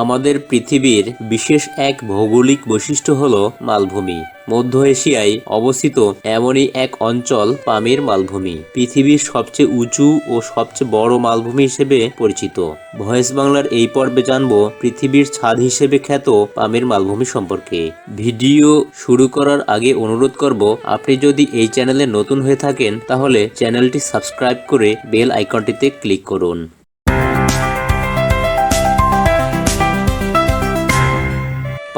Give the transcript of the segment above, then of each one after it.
আমাদের পৃথিবীর বিশেষ এক ভৌগোলিক বৈশিষ্ট্য হল মালভূমি। মধ্য এশিয়ায় অবস্থিত এমনই এক অঞ্চল পামির মালভূমি। পৃথিবীর সবচেয়ে উঁচু ও সবচেয়ে বড় মালভূমি হিসেবে পরিচিত। ভয়েস বাংলার এই পর্বে জানব পৃথিবীর ছাদ হিসেবে খ্যাত পামির মালভূমি সম্পর্কে। ভিডিও শুরু করার আগে অনুরোধ করব, আপনি যদি এই চ্যানেলে নতুন হয়ে থাকেন, তাহলে চ্যানেলটি সাবস্ক্রাইব করে বেল আইকনটিতে ক্লিক করুন।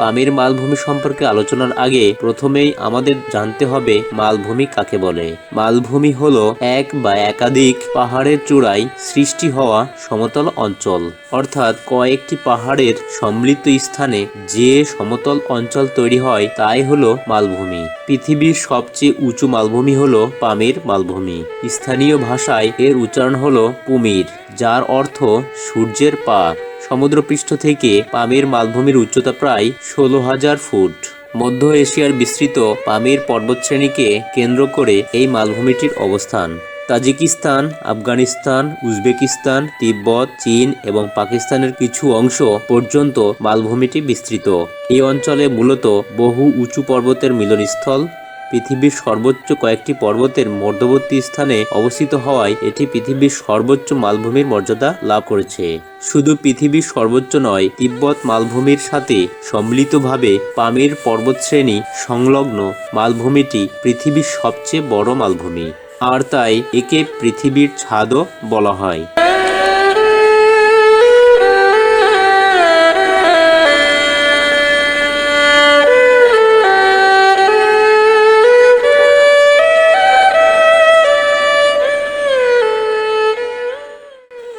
পামির মালভূমি সম্পর্কে আলোচনার আগে প্রথমেই আমাদের জানতে হবে মালভূমি কাকে বলে। মালভূমি হলো এক বা একাধিক পাহাড়ের চূড়ায় সৃষ্টি হওয়া সমতল অঞ্চল। অর্থাৎ কয়েকটি পাহাড়ের সম্মিলিত স্থানে যে সমতল অঞ্চল তৈরি হয়, তাই হলো মালভূমি। পৃথিবীর সবচেয়ে উঁচু মালভূমি হলো পামির মালভূমি। স্থানীয় ভাষায় এর উচ্চারণ হলো পুমির যার অর্থ সূর্যের পা সমুদ্রপৃষ্ঠ থেকে পামের মালভূমির উচ্চতা প্রায় ষোলো হাজার ফুট। মধ্য এশিয়ার বিস্তৃত পামির পর্বতশ্রেণীকে কেন্দ্র করে এই মালভূমিটির অবস্থান। তাজিকিস্তান, আফগানিস্তান, উজবেকিস্তান, তিব্বত, চীন এবং পাকিস্তানের কিছু অংশ পর্যন্ত মালভূমিটি বিস্তৃত। এই অঞ্চলে মূলত বহু উঁচু পর্বতের মিলনস্থল পৃথিবীর সর্বোচ্চ কয়েকটি পর্বতের মধ্যবর্তী স্থানে অবস্থিত হওয়ায় এটি পৃথিবীর সর্বোচ্চ মালভূমির মর্যাদা লাভ করেছে। শুধু পৃথিবীর সর্বোচ্চ নয়, তিব্বত মালভূমির সাথে সম্মিলিতভাবে পামির পর্বতশ্রেণী সংলগ্ন মালভূমিটি পৃথিবীর সবচেয়ে বড় মালভূমি। আর তাই একে পৃথিবীর ছাদও বলা হয়।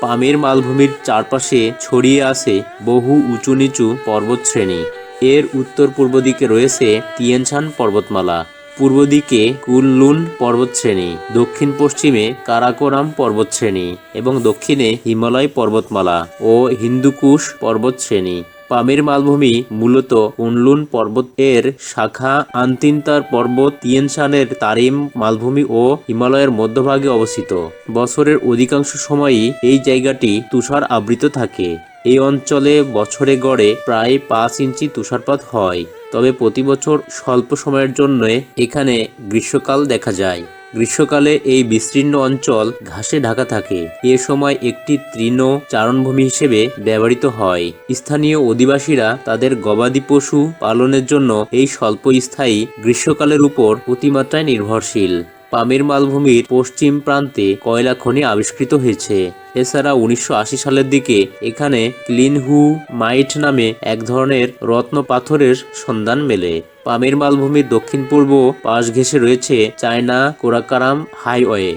পামের মালভূমির চারপাশে ছড়িয়ে আছে বহু উঁচু নিচু পর্বতশ্রেণী। এর উত্তর পূর্ব দিকে রয়েছে তিয়ানশান পর্বতমালা। পূর্ব দিকে কুনলুন পর্বতশ্রেণী, দক্ষিণ পশ্চিমে কারাকোরাম পর্বতশ্রেণী এবং দক্ষিণে হিমালয় পর্বতমালা ও হিন্দুকুশ পর্বতশ্রেণী। পামের মালভূমি মূলত উনলুন পর্বত এর শাখা আন্তিনতার পর্বত তিয়েনশানের তারিম মালভূমি ও হিমালয়ের মধ্যভাগে অবস্থিত। বছরের অধিকাংশ সময়ই এই জায়গাটি তুষার আবৃত থাকে। এই অঞ্চলে বছরে গড়ে প্রায় পাঁচ ইঞ্চি তুষারপাত হয়। তবে প্রতি বছর স্বল্প সময়ের জন্য এখানে গ্রীষ্মকাল দেখা যায়। গ্রীষ্মকালে এই বিস্তীর্ণ অঞ্চল ঘাসে ঢাকা থাকে। এ সময় একটি তৃণ চারণভূমি হিসেবে ব্যবহৃত হয়। স্থানীয় অধিবাসীরা তাদের গবাদি পশু পালনের জন্য এই স্বল্প স্থায়ী গ্রীষ্মকালের উপর অতিমাত্রায় নির্ভরশীল। পামের মালভূমির পশ্চিম প্রান্তে কয়লা খনি আবিষ্কৃত হয়েছে। এছাড়া উনিশশো আশি সালের দিকে এখানে ক্লিনহু মাইট নামে এক ধরনের রত্ন পাথরের সন্ধান মেলে। পামের মালভূমির দক্ষিণ পূর্ব পাশ ঘেঁষে রয়েছে চায়না কোরাকারাম হাইওয়ে।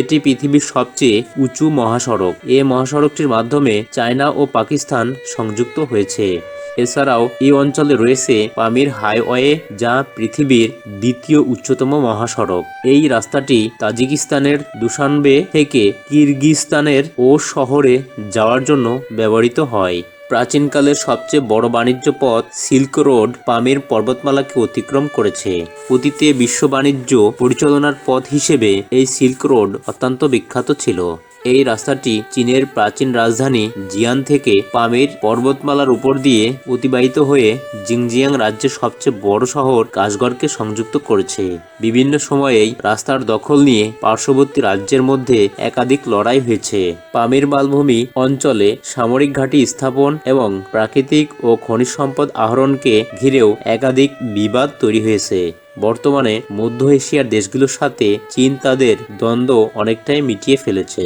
এটি পৃথিবীর সবচেয়ে উঁচু মহাসড়ক। এ মহাসড়কটির মাধ্যমে চায়না ও পাকিস্তান সংযুক্ত হয়েছে। এছাড়াও এই অঞ্চলে রয়েছে পামির হাইওয়ে, যা পৃথিবীর দ্বিতীয় উচ্চতম মহাসড়ক। এই রাস্তাটি তাজিকিস্তানের দুশানবে থেকে কিরগিস্তানের ও শহরে যাওয়ার জন্য ব্যবহৃত হয়। প্রাচীনকালের সবচেয়ে বড় বাণিজ্য পথ সিল্ক রোড পামির পর্বতমালাকে অতিক্রম করেছে। অতীতে বিশ্ব বাণিজ্য পরিচালনার পথ হিসেবে এই সিল্ক রোড অত্যন্ত বিখ্যাত ছিল। এই রাস্তাটি চীনের প্রাচীন রাজধানী জিয়ান থেকে পামির পর্বতমালার উপর দিয়ে অতিবাহিত হয়ে জিংজিয়াং রাজ্যের সবচেয়ে বড় শহর কাশগড়কে সংযুক্ত করেছে। বিভিন্ন সময়েই রাস্তার দখল নিয়ে পার্শ্ববর্তী রাজ্যের মধ্যে একাধিক লড়াই হয়েছে। পামির মালভূমি অঞ্চলে সামরিক ঘাঁটি স্থাপন এবং প্রাকৃতিক ও খনিজ সম্পদ আহরণকে ঘিরেও একাধিক বিবাদ তৈরি হয়েছে। বর্তমানে মধ্য এশিয়ার দেশগুলোর সাথে চীন তাদের দ্বন্দ্ব অনেকটাই মিটিয়ে ফেলেছে।